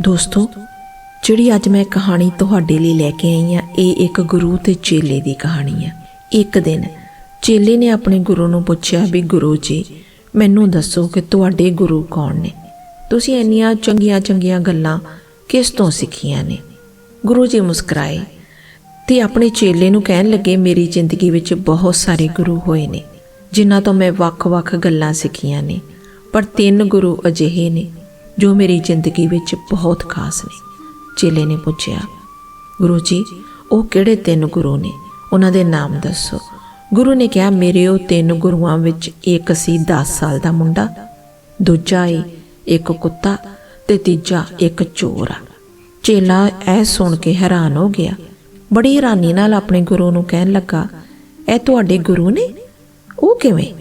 ਦੋਸਤੋ, ਜਿਹੜੀ ਅੱਜ ਮੈਂ ਕਹਾਣੀ ਤੁਹਾਡੇ ਲਈ ਲੈ ਕੇ ਆਈ ਹਾਂ, ਇਹ ਇੱਕ ਗੁਰੂ ਤੇ ਚੇਲੇ ਦੀ ਕਹਾਣੀ ਆ ਇੱਕ ਦਿਨ ਚੇਲੇ ਨੇ ਆਪਣੇ ਗੁਰੂ ਨੂੰ ਪੁੱਛਿਆ ਵੀ, ਗੁਰੂ ਜੀ, ਮੈਨੂੰ ਦੱਸੋ ਕਿ ਤੁਹਾਡੇ ਗੁਰੂ ਕੌਣ ਨੇ? ਤੁਸੀਂ ਇੰਨੀਆਂ ਚੰਗੀਆਂ ਚੰਗੀਆਂ ਗੱਲਾਂ ਕਿਸ ਤੋਂ ਸਿੱਖੀਆਂ ਨੇ? ਗੁਰੂ ਜੀ ਮੁਸਕਰਾਏ ਤੇ ਆਪਣੇ ਚੇਲੇ ਨੂੰ ਕਹਿਣ ਲੱਗੇ, ਮੇਰੀ ਜ਼ਿੰਦਗੀ ਵਿੱਚ ਬਹੁਤ ਸਾਰੇ ਗੁਰੂ ਹੋਏ ਨੇ, ਜਿਨ੍ਹਾਂ ਤੋਂ ਮੈਂ ਵੱਖ-ਵੱਖ ਗੱਲਾਂ ਸਿੱਖੀਆਂ ਨੇ, ਪਰ ਤਿੰਨ ਗੁਰੂ ਅਜਿਹੇ ਨੇ ਜੋ ਮੇਰੀ ਜ਼ਿੰਦਗੀ ਵਿੱਚ ਬਹੁਤ ਖਾਸ ਨੇ। ਚੇਲੇ ਨੇ ਪੁੱਛਿਆ, ਗੁਰੂ ਜੀ, ਉਹ ਕਿਹੜੇ ਤਿੰਨ ਗੁਰੂ ਨੇ? ਉਹਨਾਂ ਦੇ ਨਾਮ ਦੱਸੋ। ਗੁਰੂ ਨੇ ਕਿਹਾ, ਮੇਰੇ ਉਹ ਤਿੰਨ ਗੁਰੂਆਂ ਵਿੱਚ ਇੱਕ ਸੀ 10 ਸਾਲ ਦਾ ਮੁੰਡਾ, ਦੂਜਾ ਏ ਇੱਕ ਕੁੱਤਾ ਤੇ ਤੀਜਾ ਇੱਕ ਚੋਰ ਆ। ਚੇਲਾ ਇਹ ਸੁਣ ਕੇ ਹੈਰਾਨ ਹੋ ਗਿਆ। ਬੜੀ ਹੈਰਾਨੀ ਨਾਲ ਆਪਣੇ ਗੁਰੂ ਨੂੰ ਕਹਿਣ ਲੱਗਾ, ਇਹ ਤੁਹਾਡੇ ਗੁਰੂ ਨੇ? ਉਹ ਕਿਵੇਂ?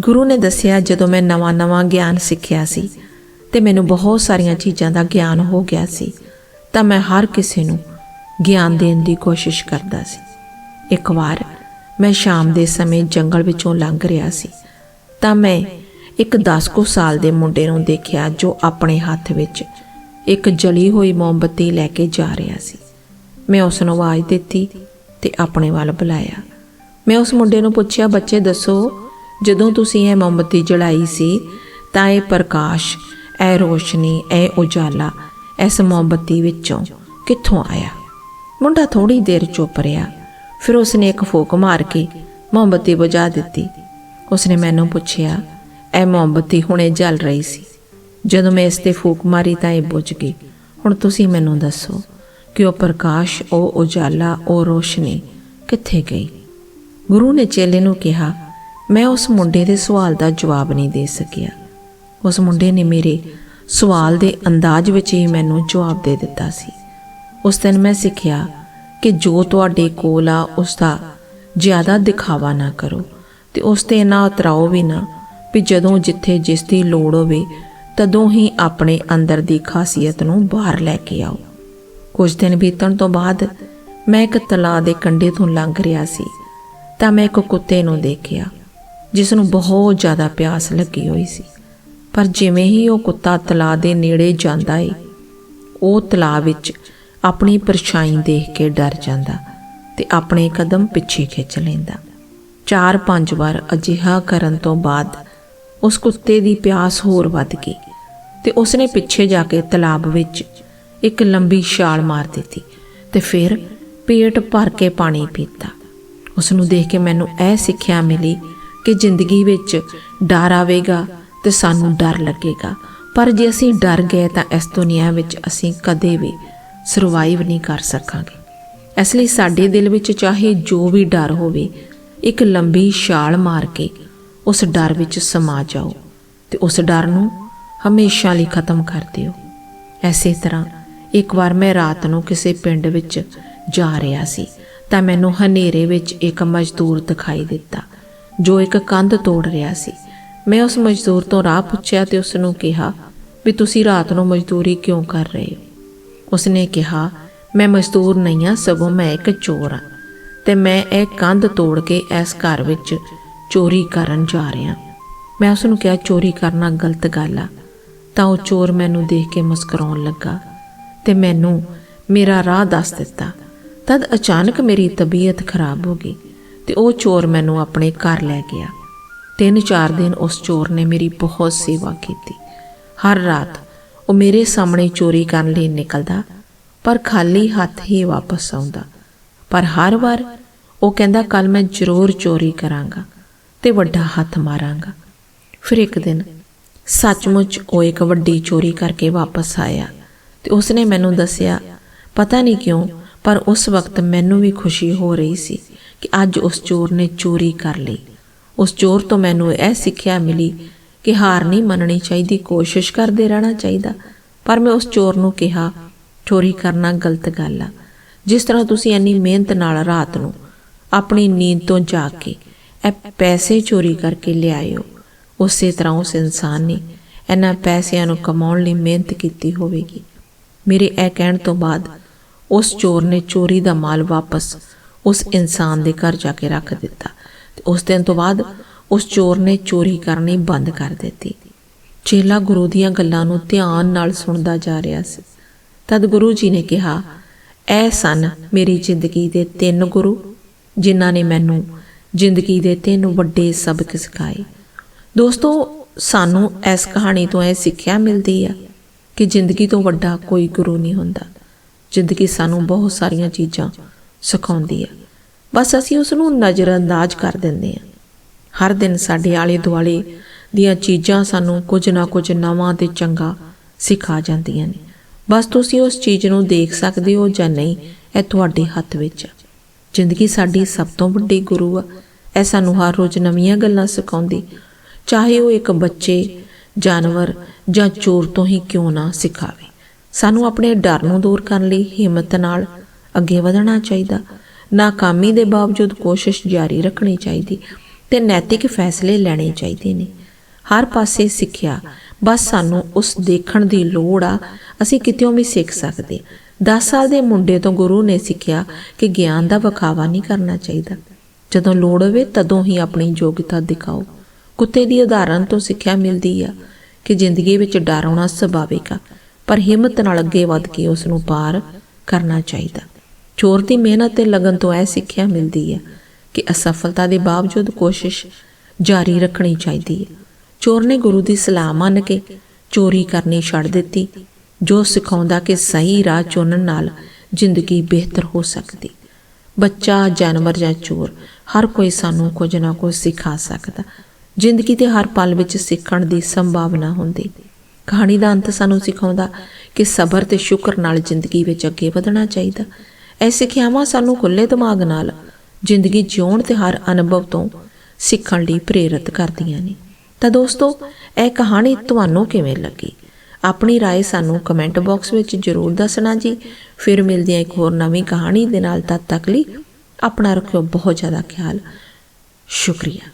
ਗੁਰੂ ਨੇ ਦੱਸਿਆ, ਜਦੋਂ ਮੈਂ ਨਵਾਂ-ਨਵਾਂ ਗਿਆਨ ਸਿੱਖਿਆ ਸੀ ਤੇ ਮੈਨੂੰ ਬਹੁਤ ਸਾਰੀਆਂ ਚੀਜ਼ਾਂ ਦਾ ਗਿਆਨ ਹੋ ਗਿਆ ਸੀ। ਤਾਂ ਮੈਂ ਹਰ ਕਿਸੇ ਨੂੰ ਗਿਆਨ ਦੇਣ ਦੀ ਕੋਸ਼ਿਸ਼ ਕਰਦਾ ਸੀ। ਇੱਕ ਵਾਰ ਮੈਂ ਸ਼ਾਮ ਦੇ ਸਮੇਂ ਜੰਗਲ ਵਿੱਚੋਂ ਲੰਘ ਰਿਹਾ ਸੀ। ਤਾਂ ਮੈਂ ਇੱਕ 10 ਕੁ ਸਾਲ ਦੇ ਮੁੰਡੇ ਨੂੰ ਦੇਖਿਆ ਜੋ ਆਪਣੇ ਹੱਥ ਵਿੱਚ ਇੱਕ ਜਲੀ ਹੋਈ ਮੋਮਬੱਤੀ ਲੈ ਕੇ ਜਾ ਰਿਹਾ ਸੀ। ਮੈਂ ਉਸ ਨੂੰ ਆਵਾਜ਼ ਦਿੱਤੀ ਤੇ ਆਪਣੇ ਵੱਲ ਬੁਲਾਇਆ। ਮੈਂ ਉਸ ਮੁੰਡੇ ਨੂੰ ਪੁੱਛਿਆ, ਬੱਚੇ, ਦੱਸੋ, ਜਦੋਂ ਤੁਸੀਂ ਇਹ ਮੋਮਬੱਤੀ ਜਲਾਈ ਸੀ, ਤਾਂ ਇਹ ਪ੍ਰਕਾਸ਼ ਇਹ ਰੋਸ਼ਨੀ ਇਹ ਉਜਾਲਾ ਇਸ ਮੋਮਬੱਤੀ ਵਿੱਚੋਂ ਕਿੱਥੋਂ ਆਇਆ? ਮੁੰਡਾ ਥੋੜੀ ਦੇਰ ਚੁੱਪ ਰਿਹਾ। ਫਿਰ ਉਸਨੇ ਇੱਕ ਫੂਕ ਮਾਰ ਕੇ ਮੋਮਬੱਤੀ ਬੁਝਾ ਦਿੱਤੀ। ਉਸਨੇ ਮੈਨੂੰ ਪੁੱਛਿਆ ਇਹ ਮੋਮਬੱਤੀ ਹੁਣੇ ਜਲ ਰਹੀ ਸੀ। ਜਦੋਂ ਮੈਂ ਇਸ ਤੇ ਫੂਕ ਮਾਰੀ ਤਾਂ ਇਹ ਬੁਝ ਗਈ। ਹੁਣ ਤੁਸੀਂ ਮੈਨੂੰ ਦੱਸੋ ਕਿ ਉਹ ਪ੍ਰਕਾਸ਼, ਉਹ ਉਜਾਲਾ, ਉਹ ਰੋਸ਼ਨੀ ਕਿੱਥੇ ਗਈ? ਗੁਰੂ ਨੇ ਚੇਲੇ ਨੂੰ ਕਿਹਾ, ਮੈਂ ਉਸ ਮੁੰਡੇ ਦੇ ਸਵਾਲ ਦਾ ਜਵਾਬ ਨਹੀਂ ਦੇ ਸਕਿਆ। ਉਸ ਮੁੰਡੇ ਨੇ ਮੇਰੇ ਸਵਾਲ ਦੇ ਅੰਦਾਜ਼ ਵਿੱਚ ਹੀ ਮੈਨੂੰ ਜਵਾਬ ਦੇ ਦਿੱਤਾ ਸੀ। ਉਸ ਦਿਨ ਮੈਂ ਸਿੱਖਿਆ ਕਿ ਜੋ ਤੁਹਾਡੇ ਕੋਲ ਆ, ਉਸ ਦਾ ਜ਼ਿਆਦਾ ਦਿਖਾਵਾ ਨਾ ਕਰੋ ਤੇ ਉਸ ਤੇ ਨਾ ਉਤਰਾਓ ਵੀ ਨਾ, ਵੀ ਜਦੋਂ ਜਿੱਥੇ ਜਿਸ ਦੀ ਲੋੜ ਹੋਵੇ, ਤਦੋਂ ਹੀ ਆਪਣੇ ਅੰਦਰ ਦੀ ਖਾਸੀਅਤ ਨੂੰ ਬਾਹਰ ਲੈ ਕੇ ਆਓ। ਕੁਝ ਦਿਨ ਬੀਤਣ ਤੋਂ ਬਾਅਦ ਮੈਂ ਇੱਕ ਤਲਾਅ ਦੇ ਕੰਢੇ ਤੋਂ ਲੰਘ ਰਿਹਾ ਸੀ, ਤਾਂ ਮੈਂ ਇੱਕ ਕੁੱਤੇ ਨੂੰ ਦੇਖਿਆ, ਜਿਸ ਨੂੰ ਬਹੁਤ ਜ਼ਿਆਦਾ ਪਿਆਸ ਲੱਗੀ ਹੋਈ ਸੀ। ਪਰ ਜਿਵੇਂ ਹੀ ਉਹ ਕੁੱਤਾ ਤਲਾਅ ਦੇ ਨੇੜੇ ਜਾਂਦਾ ਏ, ਉਹ ਤਲਾਅ ਵਿੱਚ ਆਪਣੀ ਪਰਛਾਈ ਦੇਖ ਕੇ ਡਰ ਜਾਂਦਾ ਤੇ ਆਪਣੇ ਕਦਮ ਪਿੱਛੇ ਖਿੱਚ ਲੈਂਦਾ। ਚਾਰ ਪੰਜ ਵਾਰ ਅਜਿਹਾ ਕਰਨ ਤੋਂ ਬਾਅਦ ਉਸ ਕੁੱਤੇ ਦੀ ਪਿਆਸ ਹੋਰ ਵੱਧ ਗਈ ਤੇ ਉਸਨੇ ਪਿੱਛੇ ਜਾ ਕੇ ਤਲਾਬ ਵਿੱਚ ਇੱਕ ਲੰਬੀ ਛਾਲ ਮਾਰ ਦਿੱਤੀ ਤੇ ਫਿਰ ਪੇਟ ਭਰ ਕੇ ਪਾਣੀ ਪੀਤਾ। ਉਸ ਨੂੰ ਦੇਖ ਕੇ ਮੈਨੂੰ ਇਹ ਸਿੱਖਿਆ ਮਿਲੀ ਕਿ ਜ਼ਿੰਦਗੀ ਵਿੱਚ ਡਰ ਆਵੇਗਾ ਤੇ ਸਾਨੂੰ ਡਰ ਲੱਗੇਗਾ। ਪਰ ਜੇ ਅਸੀਂ ਡਰ ਗਏ ਤਾਂ ਇਸ ਦੁਨੀਆ ਵਿੱਚ ਅਸੀਂ ਕਦੇ ਵੀ ਸਰਵਾਈਵ ਨਹੀਂ ਕਰ ਸਕਾਂਗੇ। ਇਸ ਲਈ ਸਾਡੇ ਦਿਲ ਵਿੱਚ ਚਾਹੇ ਜੋ ਵੀ ਡਰ ਹੋਵੇ, ਇੱਕ ਲੰਬੀ ਛਾਲ ਮਾਰ ਕੇ ਉਸ ਡਰ ਵਿੱਚ ਸਮਾ ਜਾਓ ਤੇ ਉਸ ਡਰ ਨੂੰ ਹਮੇਸ਼ਾ ਲਈ ਖਤਮ ਕਰ ਦਿਓ। ਐਸੇ ਤਰ੍ਹਾਂ ਇੱਕ ਵਾਰ ਮੈਂ ਰਾਤ ਨੂੰ ਕਿਸੇ ਪਿੰਡ ਵਿੱਚ ਜਾ ਰਿਹਾ ਸੀ ਤਾਂ ਮੈਨੂੰ ਹਨੇਰੇ ਵਿੱਚ ਇੱਕ ਮਜ਼ਦੂਰ ਦਿਖਾਈ ਦਿੱਤਾ, ਜੋ ਇੱਕ ਕੰਧ ਤੋੜ ਰਿਹਾ ਸੀ। ਮੈਂ ਉਸ ਮਜ਼ਦੂਰ ਤੋਂ ਰਾਹ ਪੁੱਛਿਆ ਤੇ ਉਸ ਨੂੰ ਕਿਹਾ ਵੀ ਤੁਸੀਂ ਰਾਤ ਨੂੰ ਮਜ਼ਦੂਰੀ ਕਿਉਂ ਕਰ ਰਹੇ ਹੋ? ਉਸਨੇ ਕਿਹਾ, ਮੈਂ ਮਜ਼ਦੂਰ ਨਹੀਂ ਹਾਂ, ਸਗੋਂ ਮੈਂ ਇੱਕ ਚੋਰ ਹਾਂ ਤੇ ਮੈਂ ਇਹ ਕੰਧ ਤੋੜ ਕੇ ਇਸ ਘਰ ਵਿੱਚ ਚੋਰੀ ਕਰਨ ਜਾ ਰਿਹਾ। ਮੈਂ ਉਸ ਨੂੰ ਕਿਹਾ, ਚੋਰੀ ਕਰਨਾ ਗਲਤ ਗੱਲ ਆ। ਤਾਂ ਉਹ ਚੋਰ ਮੈਨੂੰ ਦੇਖ ਕੇ ਮੁਸਕਰਾਉਣ ਲੱਗਾ ਤੇ ਮੈਨੂੰ ਮੇਰਾ ਰਾਹ ਦੱਸ ਦਿੱਤਾ। ਤਦ ਅਚਾਨਕ ਮੇਰੀ ਤਬੀਅਤ ਖਰਾਬ ਹੋ ਗਈ ਤੇ ਉਹ ਚੋਰ ਮੈਨੂੰ ਆਪਣੇ ਘਰ ਲੈ ਗਿਆ। ਤਿੰਨ ਚਾਰ ਦਿਨ ਉਸ ਚੋਰ ਨੇ ਮੇਰੀ ਬਹੁਤ ਸੇਵਾ ਕੀਤੀ। ਹਰ ਰਾਤ ਉਹ ਮੇਰੇ ਸਾਹਮਣੇ ਚੋਰੀ ਕਰਨ ਲਈ ਨਿਕਲਦਾ, ਪਰ ਖਾਲੀ ਹੱਥ ਹੀ ਵਾਪਸ ਆਉਂਦਾ। ਪਰ ਹਰ ਵਾਰ ਉਹ ਕਹਿੰਦਾ ਕੱਲ ਮੈਂ ਜ਼ਰੂਰ ਚੋਰੀ ਕਰਾਂਗਾ ਤੇ ਵੱਡਾ ਹੱਥ ਮਾਰਾਂਗਾ। ਫਿਰ ਇੱਕ ਦਿਨ ਸੱਚਮੁੱਚ ਉਹ ਇੱਕ ਵੱਡੀ ਚੋਰੀ ਕਰਕੇ ਵਾਪਸ ਆਇਆ ਤੇ ਉਸਨੇ ਮੈਨੂੰ ਦੱਸਿਆ, ਪਤਾ ਨਹੀਂ ਕਿਉਂ, ਪਰ ਉਸ ਵਕਤ ਮੈਨੂੰ ਵੀ ਖੁਸ਼ੀ ਹੋ ਰਹੀ ਸੀ ਕਿ ਅੱਜ ਉਸ ਚੋਰ ਨੇ ਚੋਰੀ ਕਰ ਲਈ। ਉਸ ਚੋਰ ਤੋਂ ਮੈਨੂੰ ਇਹ ਸਿੱਖਿਆ ਮਿਲੀ ਕਿ ਹਾਰ ਨਹੀਂ ਮੰਨਣੀ ਚਾਹੀਦੀ, ਕੋਸ਼ਿਸ਼ ਕਰਦੇ ਰਹਿਣਾ ਚਾਹੀਦਾ। ਪਰ ਮੈਂ ਉਸ ਚੋਰ ਨੂੰ ਕਿਹਾ, ਚੋਰੀ ਕਰਨਾ ਗਲਤ ਗੱਲ ਆ। ਜਿਸ ਤਰ੍ਹਾਂ ਤੁਸੀਂ ਇੰਨੀ ਮਿਹਨਤ ਨਾਲ ਰਾਤ ਨੂੰ ਆਪਣੀ ਨੀਂਦ ਤੋਂ ਜਾਗ ਕੇ ਇਹ ਪੈਸੇ ਚੋਰੀ ਕਰਕੇ ਲਿਆਇਓ ਉਸੇ ਤਰ੍ਹਾਂ ਉਸ ਇਨਸਾਨ ਨੇ ਇਹਨਾਂ ਪੈਸਿਆਂ ਨੂੰ ਕਮਾਉਣ ਲਈ ਮਿਹਨਤ ਕੀਤੀ ਹੋਵੇਗੀ। ਮੇਰੇ ਇਹ ਕਹਿਣ ਤੋਂ ਬਾਅਦ ਉਸ ਚੋਰ ਨੇ ਚੋਰੀ ਦਾ ਮਾਲ ਵਾਪਸ ਉਸ ਇਨਸਾਨ ਦੇ ਘਰ ਜਾ ਕੇ ਰੱਖ ਦਿੱਤਾ। ਉਸ ਦਿਨ ਤੋਂ ਬਾਅਦ ਉਸ ਚੋਰ ਨੇ ਚੋਰੀ ਕਰਨੀ ਬੰਦ ਕਰ ਦਿੱਤੀ। ਚੇਲਾ ਗੁਰੂ ਦੀਆਂ ਗੱਲਾਂ ਨੂੰ ਧਿਆਨ ਨਾਲ ਸੁਣਦਾ ਜਾ ਰਿਹਾ ਸੀ। ਤਦ ਗੁਰੂ ਜੀ ਨੇ ਕਿਹਾ, ਐ ਸਨ ਮੇਰੀ ਜ਼ਿੰਦਗੀ ਦੇ ਤਿੰਨ ਗੁਰੂ, ਜਿਨ੍ਹਾਂ ਨੇ ਮੈਨੂੰ ਜ਼ਿੰਦਗੀ ਦੇ ਤਿੰਨ ਵੱਡੇ ਸਬਕ ਸਿਖਾਏ। ਦੋਸਤੋ, ਸਾਨੂੰ ਇਸ ਕਹਾਣੀ ਤੋਂ ਇਹ ਸਿੱਖਿਆ ਮਿਲਦੀ ਆ ਕਿ ਜ਼ਿੰਦਗੀ ਤੋਂ ਵੱਡਾ ਕੋਈ ਗੁਰੂ ਨਹੀਂ ਹੁੰਦਾ। ਜ਼ਿੰਦਗੀ ਸਾਨੂੰ ਬਹੁਤ ਸਾਰੀਆਂ ਚੀਜ਼ਾਂ ਸਿਖਾਉਂਦੀ ਹੈ ਬਸ ਅਸੀਂ ਉਸ ਨੂੰ ਨਜ਼ਰਅੰਦਾਜ਼ ਕਰ ਦਿੰਦੇ ਹਾਂ। ਹਰ ਦਿਨ ਸਾਡੇ ਆਲੇ ਦੁਆਲੇ ਦੀਆਂ ਚੀਜ਼ਾਂ ਸਾਨੂੰ ਕੁਝ ਨਾ ਕੁਝ ਨਵਾਂ ਤੇ ਚੰਗਾ ਸਿਖਾ ਜਾਂਦੀਆਂ ਨੇ। ਬਸ ਤੁਸੀਂ ਉਸ ਚੀਜ਼ ਨੂੰ ਦੇਖ ਸਕਦੇ ਹੋ ਜਾਂ ਨਹੀਂ, ਇਹ ਤੁਹਾਡੇ ਹੱਥ ਵਿੱਚ ਆ। ਜ਼ਿੰਦਗੀ ਸਾਡੀ ਸਭ ਤੋਂ ਵੱਡੀ ਗੁਰੂ ਆ। ਇਹ ਸਾਨੂੰ ਹਰ ਰੋਜ਼ ਨਵੀਆਂ ਗੱਲਾਂ ਸਿਖਾਉਂਦੀ। ਚਾਹੇ ਉਹ ਇੱਕ ਬੱਚੇ, ਜਾਨਵਰ ਜਾਂ ਚੋਰ ਤੋਂ ਹੀ ਕਿਉਂ ਨਾ ਸਿਖਾਵੇ। ਸਾਨੂੰ ਆਪਣੇ ਡਰ ਨੂੰ ਦੂਰ ਕਰਨ ਲਈ ਹਿੰਮਤ ਨਾਲ ਅੱਗੇ ਵਧਣਾ ਚਾਹੀਦਾ। ਨਾਕਾਮੀ ਦੇ ਬਾਵਜੂਦ ਕੋਸ਼ਿਸ਼ ਜਾਰੀ ਰੱਖਣੀ ਚਾਹੀਦੀ ਤੇ ਨੈਤਿਕ ਫੈਸਲੇ ਲੈਣੇ ਚਾਹੀਦੇ ਨੇ। ਹਰ ਪਾਸੇ ਸਿੱਖਿਆ, ਬਸ ਸਾਨੂੰ ਉਸ ਦੇਖਣ ਦੀ ਲੋੜ ਆ, ਅਸੀਂ ਕਿਤੇੋਂ ਵੀ ਸਿੱਖ ਸਕਦੇ। 10 ਸਾਲ ਦੇ ਮੁੰਡੇ ਤੋਂ ਗੁਰੂ ਨੇ ਸਿੱਖਿਆ ਕਿ ਗਿਆਨ ਦਾ ਵਿਖਾਵਾ ਨਹੀਂ ਕਰਨਾ ਚਾਹੀਦਾ। ਜਦੋਂ ਲੋੜ ਹੋਵੇ ਤਦੋਂ ਹੀ ਆਪਣੀ ਯੋਗਤਾ ਦਿਖਾਓ। ਕੁੱਤੇ ਦੀ ਉਦਾਹਰਨ ਤੋਂ ਸਿੱਖਿਆ ਮਿਲਦੀ ਆ ਕਿ ਜ਼ਿੰਦਗੀ ਵਿੱਚ ਡਰ ਆਉਣਾ ਸੁਭਾਵਿਕ ਆ, ਪਰ ਹਿੰਮਤ ਨਾਲ ਅੱਗੇ ਵਧ ਕੇ ਉਸ ਨੂੰ ਪਾਰ ਕਰਨਾ ਚਾਹੀਦਾ। ਚੋਰ ਦੀ ਮਿਹਨਤ ਤੇ ਲਗਨ ਤੋਂ ਇਹ ਸਿੱਖਿਆ ਮਿਲਦੀ ਹੈ ਕਿ ਅਸਫਲਤਾ ਦੇ ਬਾਵਜੂਦ ਕੋਸ਼ਿਸ਼ ਜਾਰੀ ਰੱਖਣੀ ਚਾਹੀਦੀ ਹੈ। ਚੋਰ ਨੇ ਗੁਰੂ ਦੀ ਸਲਾਹ ਮੰਨ ਕੇ ਚੋਰੀ ਕਰਨੀ ਛੱਡ ਦਿੱਤੀ, ਜੋ ਸਿਖਾਉਂਦਾ ਕਿ ਸਹੀ ਰਾਹ ਚੁਣਨ ਨਾਲ ਜ਼ਿੰਦਗੀ ਬਿਹਤਰ ਹੋ ਸਕਦੀ। ਬੱਚਾ, ਜਾਨਵਰ ਜਾਂ ਚੋਰ, ਹਰ ਕੋਈ ਸਾਨੂੰ ਕੁਝ ਨਾ ਕੁਝ ਸਿਖਾ ਸਕਦਾ। ਜ਼ਿੰਦਗੀ ਦੇ ਹਰ ਪਲ ਵਿੱਚ ਸਿੱਖਣ ਦੀ ਸੰਭਾਵਨਾ ਹੁੰਦੀ। ਕਹਾਣੀ ਦਾ ਅੰਤ ਸਾਨੂੰ ਸਿਖਾਉਂਦਾ ਕਿ ਸਬਰ ਤੇ ਸ਼ੁਕਰ ਨਾਲ ਜ਼ਿੰਦਗੀ ਵਿੱਚ ਅੱਗੇ ਵਧਣਾ ਚਾਹੀਦਾ। ਇਹ ਸਿੱਖਿਆਵਾਂ ਸਾਨੂੰ ਖੁੱਲੇ ਦਿਮਾਗ ਨਾਲ ਜ਼ਿੰਦਗੀ ਜਿਉਣ ਤੇ ਹਰ ਅਨੁਭਵ ਤੋਂ ਸਿੱਖਣ ਲਈ ਪ੍ਰੇਰਿਤ ਕਰਦੀਆਂ ਨੇ ਤਾਂ ਦੋਸਤੋ ਇਹ ਕਹਾਣੀ ਤੁਹਾਨੂੰ ਕਿਵੇਂ ਲੱਗੀ ਆਪਣੀ رائے ਸਾਨੂੰ ਕਮੈਂਟ ਬਾਕਸ ਵਿੱਚ ਜ਼ਰੂਰ ਦੱਸਣਾ ਜੀ ਫਿਰ ਮਿਲਦੇ ਹਾਂ ਇੱਕ ਹੋਰ ਨਵੀਂ ਕਹਾਣੀ ਦੇ ਨਾਲ ਤਦ ਤੱਕ ਲਈ ਆਪਣਾ ਰੱਖਿਓ ਬਹੁਤ ਜ਼ਿਆਦਾ ਖਿਆਲ ਸ਼ੁਕਰੀਆ